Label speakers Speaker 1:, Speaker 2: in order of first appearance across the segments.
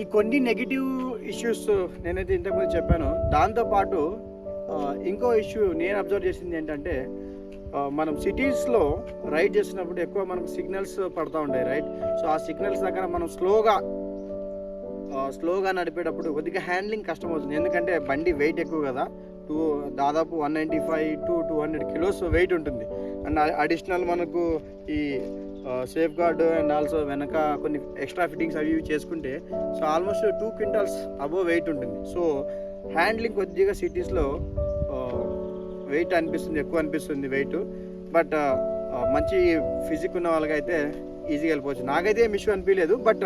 Speaker 1: ఈ కొన్ని negative issues నేనైతే ఇంతకుముందు చెప్పాను. దాంతోపాటు ఇంకో ఇష్యూ నేను అబ్జర్వ్ చేసింది ఏంటంటే మనం సిటీస్లో రైడ్ చేసినప్పుడు ఎక్కువ మనకు సిగ్నల్స్ పడతా ఉంటాయి రైట్ సో ఆ సిగ్నల్స్ దగ్గర మనం స్లోగా స్లోగా నడిపేటప్పుడు కొద్దిగా హ్యాండ్లింగ్ కష్టం అవుతుంది ఎందుకంటే బండి వెయిట్ ఎక్కువ కదా. టూ దాదాపు one ninety five to two hundred kilos weight ఉంటుంది. అండ్ అడిషనల్ మనకు ఈ సేఫ్ గార్డ్ అండ్ ఆల్సో వెనక కొన్ని ఎక్స్ట్రా ఫిట్టింగ్స్ అవి ఇవి చేసుకుంటే so almost two quintals above weight ఉంటుంది. సో హ్యాండ్లింగ్ కొద్దిగా సిటీస్లో వెయిట్ అనిపిస్తుంది ఎక్కువ అనిపిస్తుంది వెయిట్. బట్ మంచి ఫిజిక్ ఉన్న వాళ్ళకైతే ఈజీగా వెళ్ళిపోవచ్చు. నాకైతే ఏం ఇష్యూ అనిపించలేదు బట్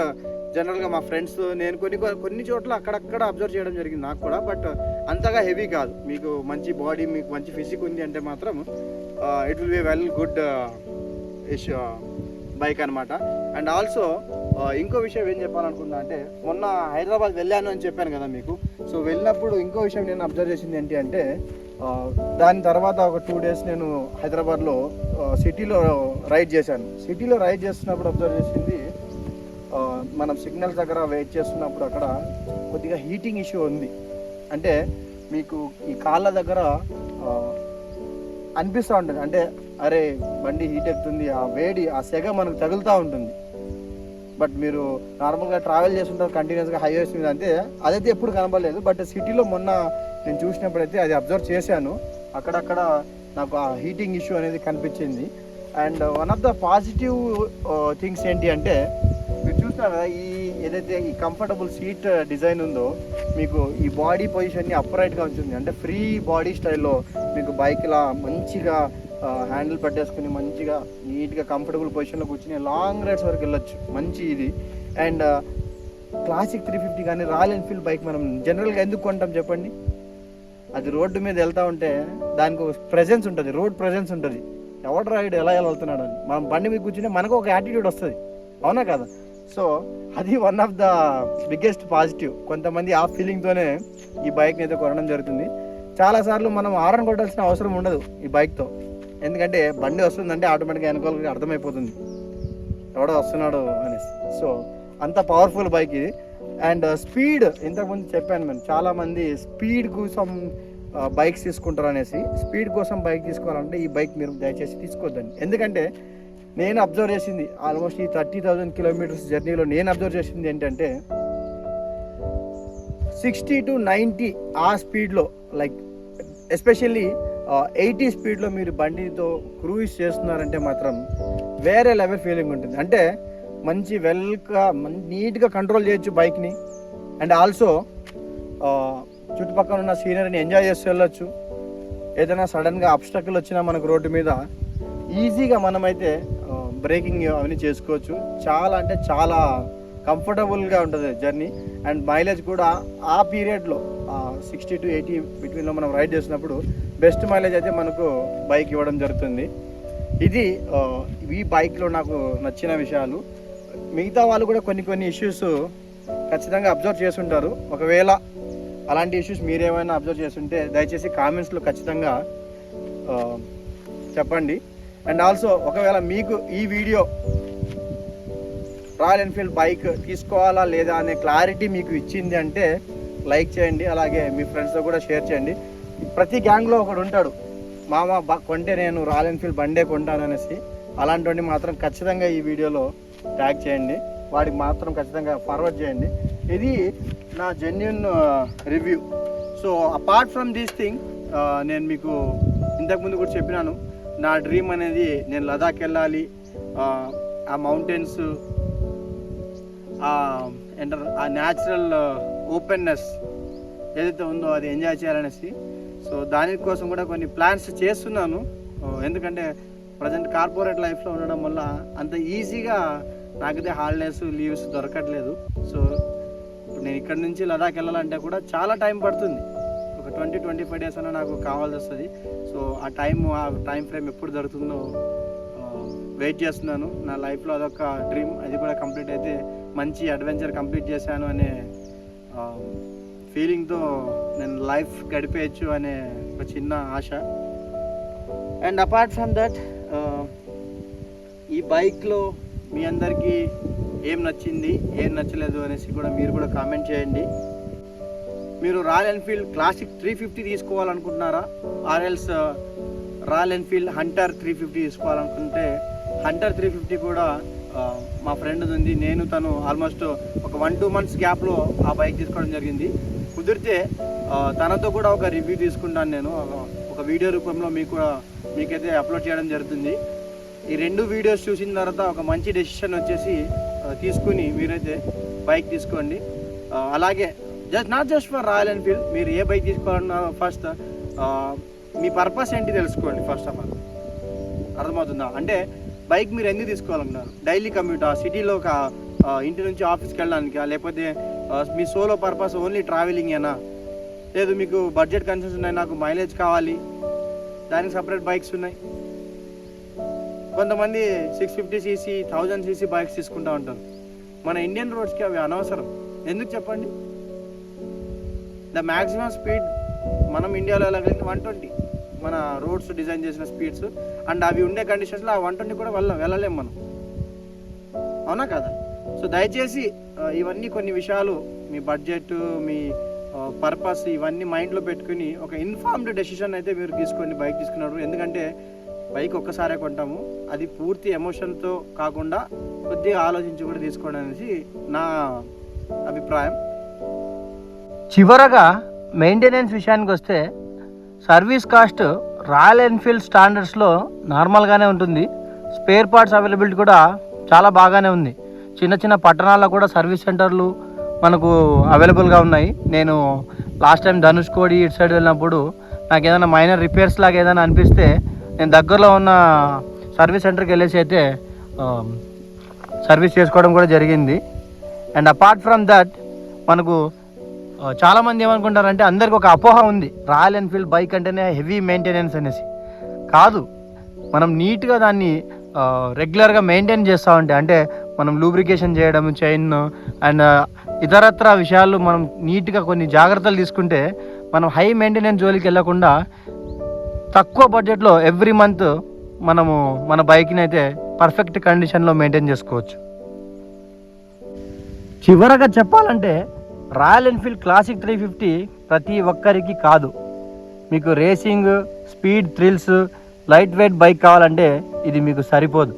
Speaker 1: జనరల్గా మా ఫ్రెండ్స్ నేను కొన్ని కొన్ని చోట్ల అక్కడక్కడ అబ్జర్వ్ చేయడం జరిగింది నాకు కూడా. బట్ అంతగా హెవీ కాదు. మీకు మంచి బాడీ మీకు మంచి ఫిజిక్ ఉంది అంటే మాత్రం it will be well good issue bike అనమాట అండ్ ఆల్సో ఇంకో విషయం ఏం చెప్పాలనుకున్నా అంటే మొన్న హైదరాబాద్ వెళ్ళాను అని చెప్పాను కదా మీకు. సో వెళ్ళినప్పుడు ఇంకో విషయం నేను అబ్జర్వ్ చేసింది ఏంటి అంటే దాని తర్వాత ఒక టూ డేస్ నేను హైదరాబాద్లో సిటీలో రైడ్ చేశాను. సిటీలో రైడ్ చేస్తున్నప్పుడు అబ్జర్వ్ చేసింది మనం సిగ్నల్స్ దగ్గర వెయిట్ చేస్తున్నప్పుడు అక్కడ కొద్దిగా హీటింగ్ ఇష్యూ ఉంది. అంటే మీకు ఈ కాళ్ళ దగ్గర అనిపిస్తూ ఉంటుంది. అంటే అరే బండి హీట్ ఎక్కుతుంది ఆ వేడి ఆ సెగ మనకు తగులుతూ ఉంటుంది. బట్ మీరు నార్మల్గా ట్రావెల్ చేస్తుంటారు కంటిన్యూస్గా హైవేస్ మీద అంటే అదైతే ఎప్పుడు కనబడలేదు బట్ సిటీలో మొన్న నేను చూసినప్పుడైతే అది అబ్జర్వ్ చేశాను. అక్కడక్కడ నాకు ఆ హీటింగ్ ఇష్యూ అనేది కనిపించింది. And one of the positive things ఏంటి అంటే చూస్తున్నారు కదా ఈ ఏదైతే ఈ కంఫర్టబుల్ సీట్ డిజైన్ ఉందో మీకు ఈ బాడీ పొజిషన్ని అప్రైట్గా ఉంచుంది. అంటే ఫ్రీ బాడీ స్టైల్లో మీకు బైక్ ఇలా మంచిగా హ్యాండిల్ పట్టేసుకుని మంచిగా నీట్గా కంఫర్టబుల్ పొజిషన్లో కూర్చుని లాంగ్ రైడ్స్ వరకు వెళ్ళొచ్చు. మంచి ఇది. అండ్ క్లాసిక్ త్రీ ఫిఫ్టీ కానీ రాయల్ ఎన్ఫీల్డ్ బైక్ మనం జనరల్గా ఎందుకు కొంటాం చెప్పండి? అది రోడ్డు మీద వెళ్తా ఉంటే దానికి ఒక ప్రెజెన్స్ ఉంటుంది. రోడ్ ప్రెజెన్స్ ఉంటుంది. ఎవడు రైడ్ ఎలా ఎలా వెళ్తున్నాడు అని. మనం బండి మీద కూర్చుంటే మనకు ఒక యాటిట్యూడ్ వస్తుంది. అవునా కదా? సో అది one of the biggest positive కొంతమంది ఆ ఫీలింగ్తోనే ఈ బైక్ని అయితే కొనడం జరుగుతుంది. చాలాసార్లు మనం ఆరన్ కొట్టాల్సిన అవసరం ఉండదు ఈ బైక్తో ఎందుకంటే బండి వస్తుందంటే ఆటోమేటిక్గా వెనకాలకి అర్థమైపోతుంది. ఎవడో వస్తున్నాడు అనేసి. సో అంత పవర్ఫుల్ బైక్ ఇది. అండ్ స్పీడ్ ఇంతకుముందు చెప్పాను నేను చాలామంది స్పీడ్ కోసం బైక్స్ తీసుకుంటారు అనేసి. స్పీడ్ కోసం బైక్ తీసుకోవాలంటే ఈ బైక్ మీరు దయచేసి తీసుకోవద్దండి. ఎందుకంటే నేను అబ్జర్వ్ చేసింది ఆల్మోస్ట్ ఈ థర్టీ థౌజండ్ కిలోమీటర్స్ జర్నీలో నేను అబ్జర్వ్ చేసింది ఏంటంటే సిక్స్టీ టు నైంటీ ఆ స్పీడ్లో లైక్ ఎస్పెషల్లీ ఎయిటీ స్పీడ్లో మీరు బండితో క్రూయిజ్ చేస్తున్నారంటే మాత్రం వేరే లెవెల్ ఫీలింగ్ ఉంటుంది. అంటే మంచి వెల్గా నీట్గా కంట్రోల్ చేయొచ్చు బైక్ని అండ్ ఆల్సో చుట్టుపక్కల ఉన్న సీనరీని ఎంజాయ్ చేస్తూ వెళ్ళొచ్చు. ఏదైనా సడన్గా అబ్స్టకల్ వచ్చినా మనకు రోడ్డు మీద ఈజీగా మనమైతే బ్రేకింగ్ అవన్నీ చేసుకోవచ్చు. చాలా అంటే చాలా కంఫర్టబుల్గా ఉంటుంది జర్నీ. అండ్ మైలేజ్ కూడా ఆ పీరియడ్లో సిక్స్టీ టు ఎయిటీ బిట్వీన్లో మనం రైడ్ చేసినప్పుడు బెస్ట్ మైలేజ్ అయితే మనకు బైక్ ఇవ్వడం జరుగుతుంది. ఇది ఈ బైక్లో నాకు నచ్చిన విషయాలు. మిగతా వాళ్ళు కూడా కొన్ని కొన్ని ఇష్యూస్ ఖచ్చితంగా అబ్జర్వ్ చేస్తుంటారు. ఒకవేళ అలాంటి ఇష్యూస్ మీరేమైనా అబ్జర్వ్ చేస్తుంటే దయచేసి కామెంట్స్లో ఖచ్చితంగా చెప్పండి. అండ్ ఆల్సో ఒకవేళ మీకు ఈ వీడియో రాయల్ ఎన్ఫీల్డ్ బైక్ తీసుకోవాలా లేదా అనే క్లారిటీ మీకు ఇచ్చింది అంటే లైక్ చేయండి అలాగే మీ ఫ్రెండ్స్తో కూడా షేర్ చేయండి. ప్రతి గ్యాంగ్లో ఒకడు ఉంటాడు. మామ బ కొంటే నేను రాయల్ ఎన్ఫీల్డ్ బండే కొంటాను అనేసి. అలాంటి మాత్రం ఖచ్చితంగా ఈ వీడియోలో ట్యాగ్ చేయండి. వాడికి మాత్రం ఖచ్చితంగా ఫార్వర్డ్ చేయండి. ఇది నా genuine review so apart from these thing నేను మీకు ఇంతకుముందు కూడా చెప్పినాను. నా డ్రీమ్ అనేది నేను లదాఖ్ వెళ్ళాలి ఆ, మౌంటైన్స్ ఆ ఎంటర్ ఆ న్యాచురల్ ఓపెన్నెస్ ఏదైతే ఉందో అది ఎంజాయ్ చేయాలనేసి. సో దానికోసం కూడా కొన్ని ప్లాన్స్ చేస్తున్నాను. ఎందుకంటే ప్రజెంట్ కార్పొరేట్ లైఫ్లో ఉండడం వల్ల అంత ఈజీగా నాకైతే హాలిడేస్ లీవ్స్ దొరకట్లేదు. సో ఇప్పుడు నేను ఇక్కడ నుంచి లదాఖ్ వెళ్ళాలంటే కూడా చాలా టైం పడుతుంది. ట్వంటీ ట్వంటీ ఫైవ్ డేస్ అన్న నాకు కావాల్సి వస్తుంది. సో ఆ టైం ఆ టైం ఫ్రేమ్ ఎప్పుడు దొరుకుతుందో వెయిట్ చేస్తున్నాను. నా లైఫ్లో అదొక డ్రీమ్. అది కూడా కంప్లీట్ అయితే మంచి అడ్వెంచర్ కంప్లీట్ చేశాను అనే ఫీలింగ్తో నేను లైఫ్ గడిపేయచ్చు అనే ఒక చిన్న ఆశ. అండ్ అపార్ట్ ఫ్రమ్ దట్ ఈ బైక్లో మీ అందరికీ ఏం నచ్చింది ఏం నచ్చలేదు అనేసి కూడా మీరు కూడా కామెంట్ చేయండి. మీరు Royal Enfield Classic three fifty తీసుకోవాలనుకుంటున్నారా? Or else Royal Enfield Hunter three fifty తీసుకోవాలనుకుంటే హంటర్ త్రీ ఫిఫ్టీ కూడా uh, మా ఫ్రెండ్ ఉంది. నేను తను ఆల్మోస్ట్ ఒక వన్ టూ మంత్స్ గ్యాప్లో ఆ బైక్ తీసుకోవడం జరిగింది. కుదిరితే uh, తనతో కూడా ఒక రివ్యూ తీసుకుంటాను నేను. ఒక- వీడియో రూపంలో మీకు కూడా మీకైతే అప్లోడ్ చేయడం జరుగుతుంది. ఈ రెండు వీడియోస్ చూసిన తర్వాత ఒక మంచి డెసిషన్ వచ్చేసి uh, తీసుకుని మీరైతే బైక్ తీసుకోండి. అలాగే just not just for Royal Enfield మీరు ఏ బైక్ తీసుకోవాలన్నా ఫస్ట్ మీ పర్పస్ ఏంటి తెలుసుకోండి ఫస్ట్ ఆఫ్ ఆల్ అర్థమవుతుందా? అంటే బైక్ మీరు ఎందుకు తీసుకోవాలన్నారు? డైలీ కమ్యూటా సిటీలో ఒక ఇంటి నుంచి ఆఫీస్కి వెళ్ళడానికా? లేకపోతే మీ సోలో పర్పస్ ఓన్లీ ట్రావెలింగ్ ఏనా? లేదు మీకు బడ్జెట్ కన్సర్న్స్ ఉన్నాయి నాకు మైలేజ్ కావాలి. దానికి సపరేట్ బైక్స్ ఉన్నాయి. కొంతమంది six fifty CC thousand CC bikes తీసుకుంటూ ఉంటారు. మన ఇండియన్ రోడ్స్కి అవి అనవసరం. ఎందుకు చెప్పండి? ద మ్యాక్సిమం స్పీడ్ మనం ఇండియాలో వెళ్ళగలిగింది వన్ ట్వంటీ మన రోడ్స్ డిజైన్ చేసిన స్పీడ్స్ అండ్ అవి ఉండే కండిషన్స్లో ఆ వన్ ట్వంటీ కూడా వెళ్ళ వెళ్ళలేము మనం. అవునా కదా? సో దయచేసి ఇవన్నీ కొన్ని విషయాలు మీ బడ్జెట్ మీ పర్పస్ ఇవన్నీ మైండ్లో పెట్టుకుని ఒక ఇన్ఫార్మ్డ్ డెసిషన్ అయితే మీరు తీసుకోండి బైక్ తీసుకున్నారు. ఎందుకంటే బైక్ ఒక్కసారే కొంటాము. అది పూర్తి ఎమోషన్తో కాకుండా కొద్దిగా ఆలోచించి కూడా తీసుకోండి అనేసి నా అభిప్రాయం.
Speaker 2: చివరగా మెయింటెనెన్స్ విషయానికి వస్తే సర్వీస్ కాస్ట్ రాయల్ ఎన్ఫీల్డ్ స్టాండర్డ్స్లో నార్మల్గానే ఉంటుంది. స్పేర్ పార్ట్స్ అవైలబిలిటీ కూడా చాలా బాగానే ఉంది. చిన్న చిన్న పట్టణాల్లో కూడా సర్వీస్ సెంటర్లు మనకు అవైలబుల్గా ఉన్నాయి. నేను లాస్ట్ టైం ధనుష్ కోడి ఇటు సైడ్ వెళ్ళినప్పుడు నాకు ఏదైనా మైనర్ రిపేర్స్ లాగా ఏదైనా అనిపిస్తే నేను దగ్గరలో ఉన్న సర్వీస్ సెంటర్కి వెళ్ళేసి అయితే సర్వీస్ చేసుకోవడం కూడా జరిగింది. అండ్ అపార్ట్ ఫ్రమ్ దట్ మనకు చాలా మంది ఏమనుకుంటారంటే అందరికి ఒక అపోహ ఉంది. రాయల్ ఎన్ఫీల్డ్ బైక్ అంటేనే హెవీ మెయింటెనెన్స్ అనేసి. కాదు. మనం నీట్గా దాన్ని రెగ్యులర్గా మెయింటైన్ చేస్తూ ఉంటే అంటే మనం లూబ్రికేషన్ చేయడం చైన్ అండ్ ఇతరత్ర విషయాలు మనం నీట్గా కొన్ని జాగ్రత్తలు తీసుకుంటే మనం హై మెయింటెనెన్స్ జోలికి వెళ్ళకుండా తక్కువ బడ్జెట్లో ఎవ్రీ మంత్ మనము మన బైక్ని అయితే పర్ఫెక్ట్ కండిషన్లో మెయింటైన్ చేసుకోవచ్చు. చివరగా చెప్పాలంటే Royal Enfield Classic three fifty ప్రతి ఒక్కరికి కాదు. మీకు racing speed thrills lightweight bike కావాలంటే ఇది మీకు సరిపోదు.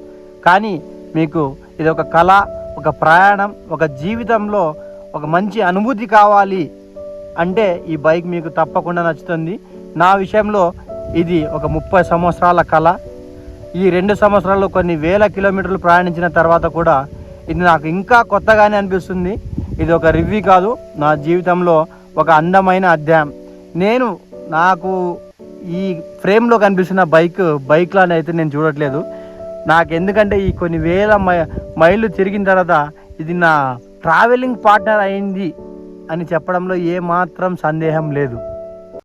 Speaker 2: కానీ మీకు ఇది ఒక కళ ఒక ప్రయాణం ఒక జీవితంలో ఒక మంచి అనుభూతి కావాలి అంటే ఈ బైక్ మీకు తప్పకుండా నచ్చుతుంది. నా విషయంలో ఇది ఒక ముప్పై సంవత్సరాల కళ. ఈ రెండు సంవత్సరాల్లో కొన్ని వేల కిలోమీటర్లు ప్రయాణించిన తర్వాత కూడా ఇది నాకు ఇంకా కొత్తగానే అనిపిస్తుంది. ఇది ఒక రివ్యూ కాదు నా జీవితంలో ఒక అందమైన అధ్యాయం. నేను నాకు ఈ ఫ్రేమ్లో కనిపిస్తున్న బైక్ బైక్లానే అయితే నేను చూడట్లేదు. నాకు ఎందుకంటే ఈ కొన్ని వేల మై మైళ్ళు తిరిగిన తర్వాత ఇది నా ట్రావెలింగ్ పార్ట్నర్ అయింది అని చెప్పడంలో ఏమాత్రం సందేహం లేదు.